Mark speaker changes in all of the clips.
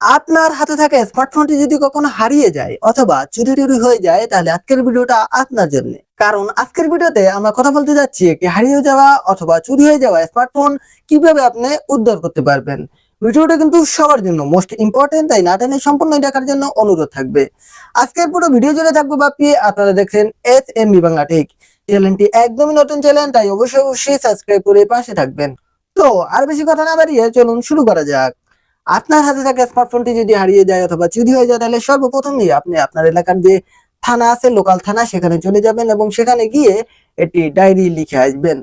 Speaker 1: আপনার হাতে থাকা স্মার্টফোনটি যদি কখনো হারিয়ে যায় অথবা চুরি টুরি হয়ে যায়, তাহলে আজকের ভিডিওটা আপনার জন্য। কারণ আজকের ভিডিওতে আমরা কথা বলতে যাচ্ছি একটি হারিয়ে যাওয়া অথবা চুরি হয়ে যাওয়া স্মার্টফোন কীভাবে আপনি উদ্ধার করতে পারবেন। ভিডিওটা কিন্তু সবার জন্য মোস্ট ইম্পর্টেন্ট তাই না টেনে সম্পূর্ণ দেখার জন্য অনুরোধ থাকবে। আজকের পুরো ভিডিও জুড়ে থাকব বাপি আপনারা দেখছেন S M B Bangla tech চ্যানেলটি একদমই নতুন চ্যানেল, তাই অবশ্যই অবশ্যই সাবস্ক্রাইব করে পাশে থাকবেন। তো আর বেশি কথা না বাড়িয়ে চলুন শুরু করা যাক। আপনার হাতে থাকা স্মার্টফোনটি যদি হারিয়ে যায় অথবা চুরি হয়ে যায়, তাহলে সর্বপ্রথমই আপনি আপনার এলাকার যে থানা আছে লোকাল থানা, সেখানে চলে যাবেন এবং সেখানে গিয়ে একটি ডায়েরি লিখে আসবেন।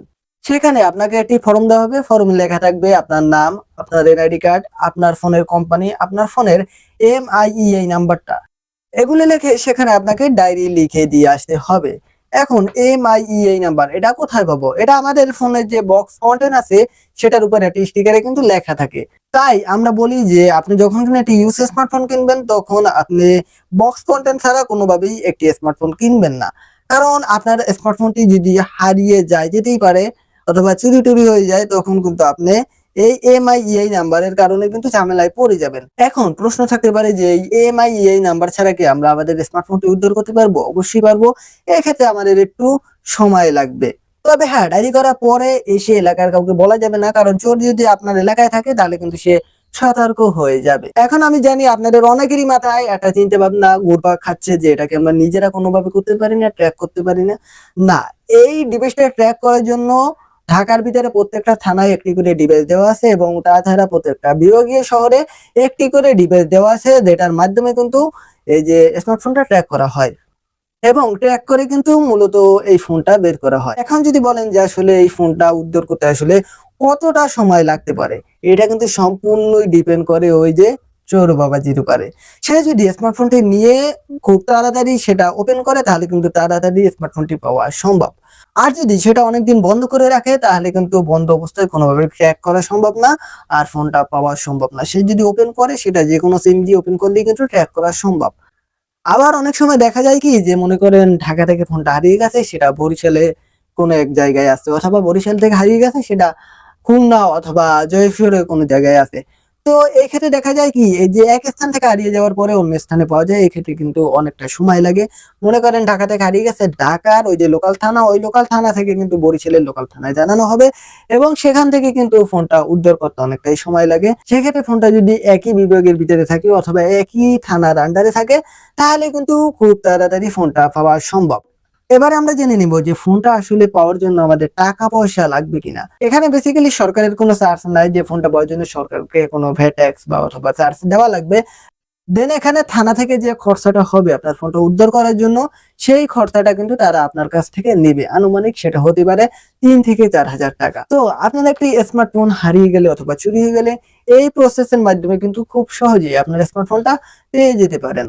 Speaker 1: সেখানে আপনাকে একটি ফর্ম দেওয়া হবে। ফর্মে লেখা থাকবে আপনার নাম, আপনার এনআইডি কার্ড আপনার ফোনের কোম্পানি আপনার ফোনের এম আই নাম্বারটা এগুলো লিখে সেখানে আপনাকে ডায়েরি লিখে দিয়ে আসতে হবে। এখন এম আই এই নাম্বার এটা কোথায় পাবো? এটা আমাদের ফোনের যে বক্স কন্টেন্ট আছে, সেটার উপর একটি স্টিকারে কিন্তু লেখা থাকে। তাই আমরা বলি যে, আপনি যখন একটি ইউজ স্মার্টফোন কিনবেন, তখন আপনি বক্স কন্টেন্ট ছাড়া কোনোভাবেই একটি স্মার্টফোন কিনবেন না। কারণ আপনার স্মার্টফোনটি যদি হারিয়ে যায়, যেতেই পারে, অথবা চুরি টুরি হয়ে যায়, তখন কিন্তু আপনি এই এমআই এই নাম্বারের কারণে কিন্তু ঝামেলায় পড়ে যাবেন। এখন প্রশ্ন থাকতে পারে যে এই এমআই এই নাম্বার ছাড়া কি আমরা আমাদের স্মার্টফোনটি উদ্ধার করতে পারব? অবশ্যই পারব। এক্ষেত্রে আমাদের একটু সময় লাগবে। তবে হ্যাঁ ডায়েরি করার পরে এসে এলাকার কাউকে বলা যাবে না, কারণ চোর যদি আপনার এলাকায় থাকে, তাহলে কিন্তু সে সতর্ক হয়ে যাবে। এখন আমি জানি আপনাদের অনেকেরই মাথায় একটা চিন্তা ভাবনা ঘুরপাক খাচ্ছে যে এটাকে আমরা নিজেরা কোনোভাবে করতে পারি না ট্র্যাক করতে পারি না। না, এই ডিভাইসটা ট্র্যাক করার জন্য ঢাকার ভিতরে প্রত্যেকটা থানায় একটি করে ডিভাইস দেওয়া আছে এবং তাছাড়া প্রত্যেকটা বিভাগীয় শহরে একটি করে ডিভাইস দেওয়া আছে, যেটার মাধ্যমে কিন্তু এই যে স্মার্টফোনটা ট্র্যাক করা হয় এবং ট্র্যাক করে কিন্তু মূলত এই ফোনটা বের করা হয়। এখন যদি বলেন যে আসলে এই ফোনটা উদ্ধার করতে আসলে কতটা সময় লাগতে পারে? এটা কিন্তু সম্পূর্ণই ডিপেন্ড করে ওই যে চোর বাবাজির উপরে সে যদি স্মার্টফোনটি নিয়ে খুব তাড়াতাড়ি সেটা ওপেন করে, তাহলে কিন্তু তাড়াতাড়ি স্মার্টফোনটি পাওয়া সম্ভব। আর যদি সেটা অনেকদিন বন্ধ করে রাখে, তাহলে কিন্তু বন্ধ অবস্থায় কোনোভাবে ট্র্যাক করা সম্ভব না, আর ফোনটা পাওয়া সম্ভব না। সে যদি ওপেন করে, সেটা যে কোনো সিম দিয়ে ওপেন করলেই কিন্তু ট্র্যাক করা সম্ভব। আবার অনেক সময় দেখা যায় কি, যে মনে করেন ঢাকা থেকে ফোনটা হারিয়ে গেছে, সেটা বরিশালে কোনো এক জায়গায় আছে অথবা বরিশাল থেকে হারিয়ে গেছে, সেটা খুলনা অথবা জয়পুরের কোনো জায়গায় আছে তো এই ক্ষেত্রে দেখা যায় কি, এই যে এক স্থান থেকে হারিয়ে যাওয়ার পরে অন্য স্থানে পাওয়া যায়, এই ক্ষেত্রে কিন্তু অনেকটা সময় লাগে। মনে করেন ঢাকা থেকে হারিয়ে গেছে ঢাকার ওই যে লোকাল থানা, ওই লোকাল থানা থেকে কিন্তু বরিশালের লোকাল থানায় জানানো হবে এবং সেখান থেকে কিন্তু ফোনটা উদ্ধার করতে অনেকটাই সময় লাগে। সেক্ষেত্রে ফোনটা যদি একই বিভাগের ভিতরে থাকে অথবা একই থানার আন্ডারে থাকে, তাহলে কিন্তু খুব তাড়াতাড়ি ফোনটা পাওয়া সম্ভব। এবারে আমরা জেনে নিব যে ফোনটা আসলে পাওয়ার জন্য আমাদের টাকা পয়সা লাগবে কিনা। এখানে বেসিক্যালি সরকারের কোনো চার্জ নাই যে ফোনটা পাওয়ার জন্য সরকারকে কোনো ভ্যাট্যাক্স বা অথবা চার্জ দেওয়া লাগবে। দেন এখানে থানা থেকে যে খরচাটা হবে আপনার ফোনটা উদ্ধার করার জন্য, সেই খরচাটা কিন্তু তারা আপনার কাছ থেকে নেবে। আনুমানিক সেটা হতে পারে তিন থেকে চার হাজার টাকা। তো আপনার একটি স্মার্টফোন হারিয়ে গেলে অথবা চুরি হয়ে গেলে এই প্রসেসের মাধ্যমে কিন্তু খুব সহজেই আপনার স্মার্টফোনটা পেয়ে যেতে পারেন।